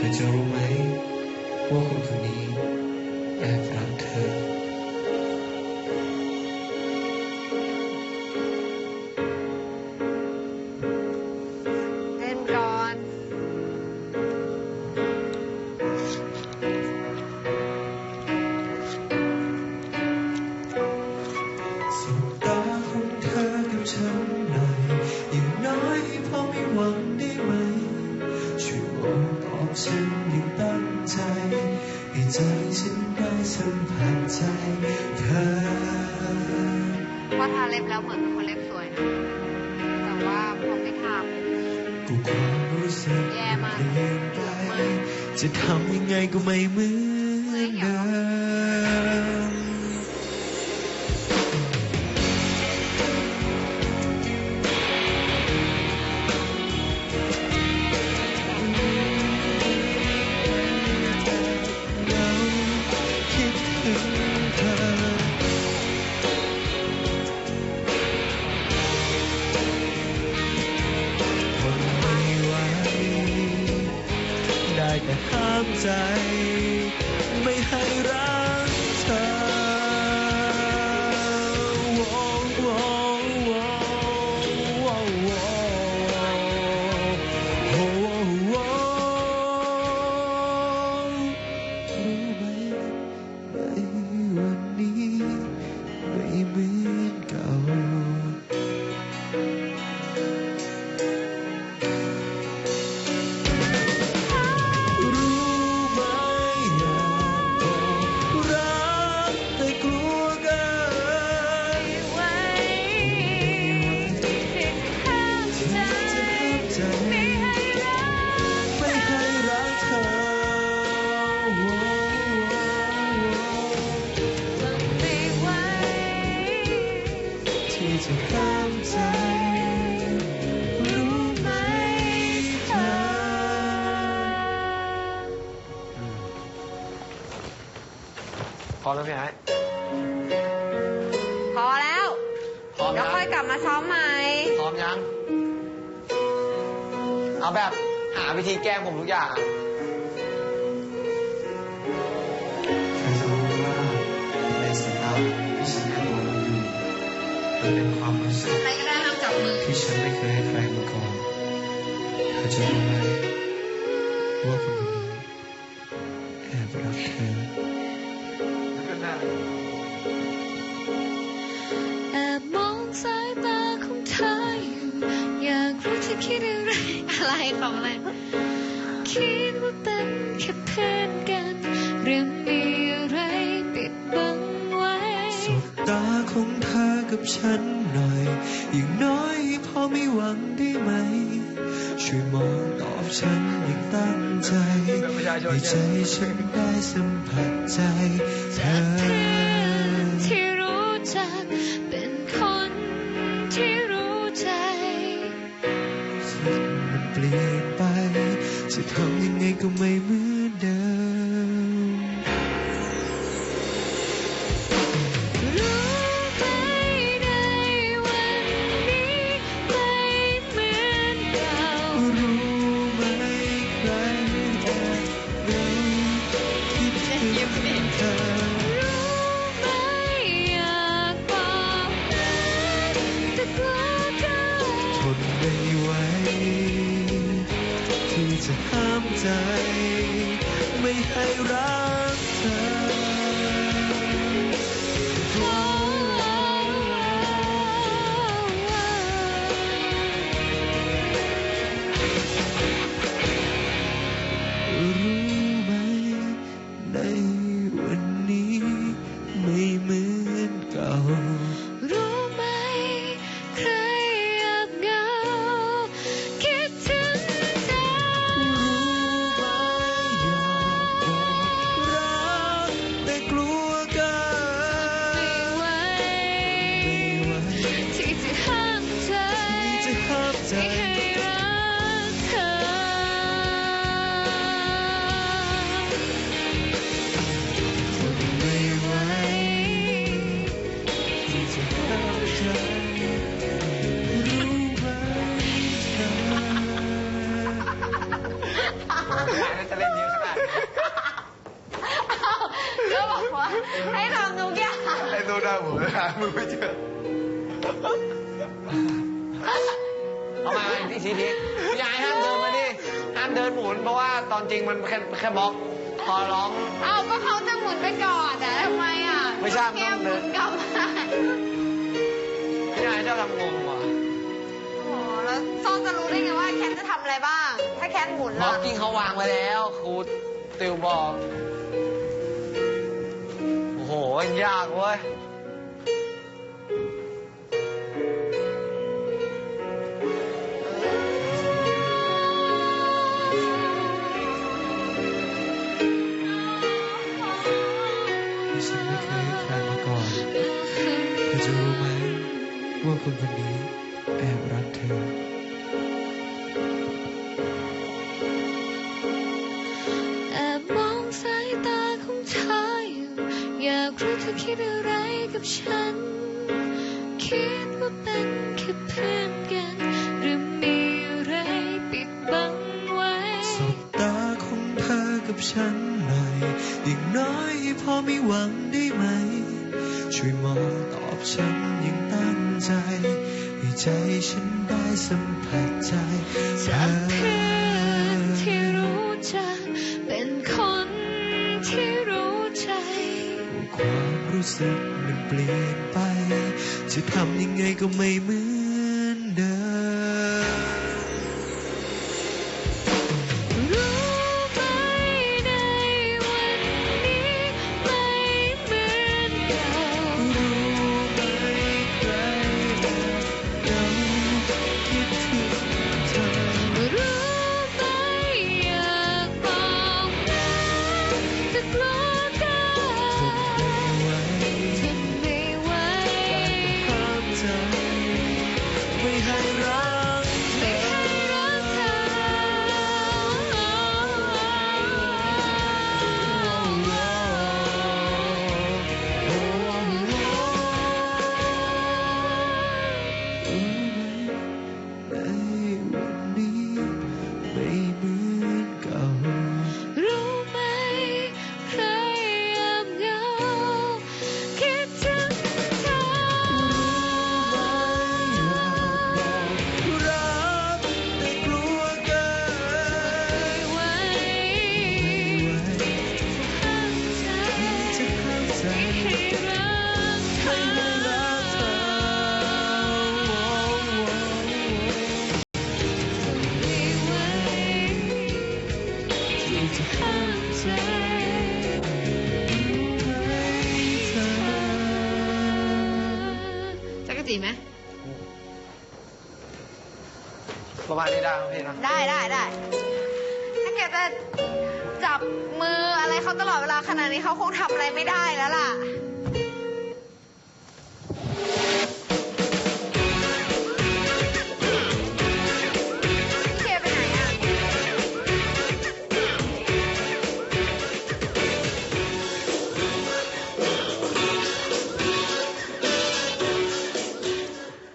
เธอจะรู้ไหมว่าคนคนนี้แอบรักเธอ ฉันได้สัมผัสใจเธอว่าทาเล็บแล้วเหมือนเป็นคนเล็บสวยนะ แต่ว่าพอไม่ทกูความรู้สึกแย่มากเปลี่ยนไปมากจะทำยังไงก็ไม่เหมือน อมแล้วพี่ไอ้พอแล้วพร้อมเดี๋ยวยังค่อยกลับมาซ้อมใหม่ พร้อมยัง เอาแบบหาวิธีแกล้งผมทุกอย่างอะใครจะรู้ว่าในสายตาที่ฉันกำลังอยู่มันเป็นความรู้สึกใครก็ได้ห้ามจับมือ ที่ฉันไม่เคยให้ใครมาก่อนเธอจะรู้ไหมว่าคนคนนี้แอบรักเธอ แอบมองสายตาของเธออยู่ อยากรู้เธอคิดอะไร อะไรของอะไร คิดว่าเป็นแค่เพื่อนกันหรือมีอะไรปิดบังไว้สบตาของเธอกับฉันหน่อย อย่างน้อยพอไม่หวังได้ไหม ช่วยมองตอบฉันอย่า ใจ ไม่ให้รัก หามือไม่เจอ เอามาอีกทีทีพี่ยายห้ามเดินมาดิห้ามเดินหมุนเพราะว่าตอนจริงมันแค่แค่บล็อกพอร้อง เอาก็เขาจะหมุนไปก่อนอะทำไมอะไม่ใช่แค่มันหต้องเดิมุนนกลับมาพี่ยายชอบทำงงว่ะโอ้โหแล้วซ่อนจะรู้ได้ไงว่าแคนจะทำอะไรบ้าง ถ้าแคนหมุนบล็อล่ะกกิ้งเขาวางไว้แล้วครูติวบอก โอ้โหยากเว้ยที่ฉันไม่เคยให้ใครมาก่อนเธอจะรู้ไหมว่าคนคนนี้แอบรักเธอ กับฉัน คิดว่าเป็นแค่เพื่อนกันหรือมีอะไรปิดบังไว้สบตาของเธอกับฉันหน่อยอย่างน้อยให้พอมีหวังได้ไหม ช่วยมองตอบฉันอย่างตั้งใจ ให้ใจฉันได้สัมผัสใจเธจากอเพื่อนที่รู้จัก รู้สึกมันเปลี่ยนไป จะทำยังไงก็ไม่เหมือน จักรจีไหมประมาณนี้ได้ไหมพี่นะได้ได้ได้ถ้าแกจะจับมืออะไรเขาตลอดเวลาขนาดนี้เขาคงทำอะไรไม่ได้แล้วล่ะ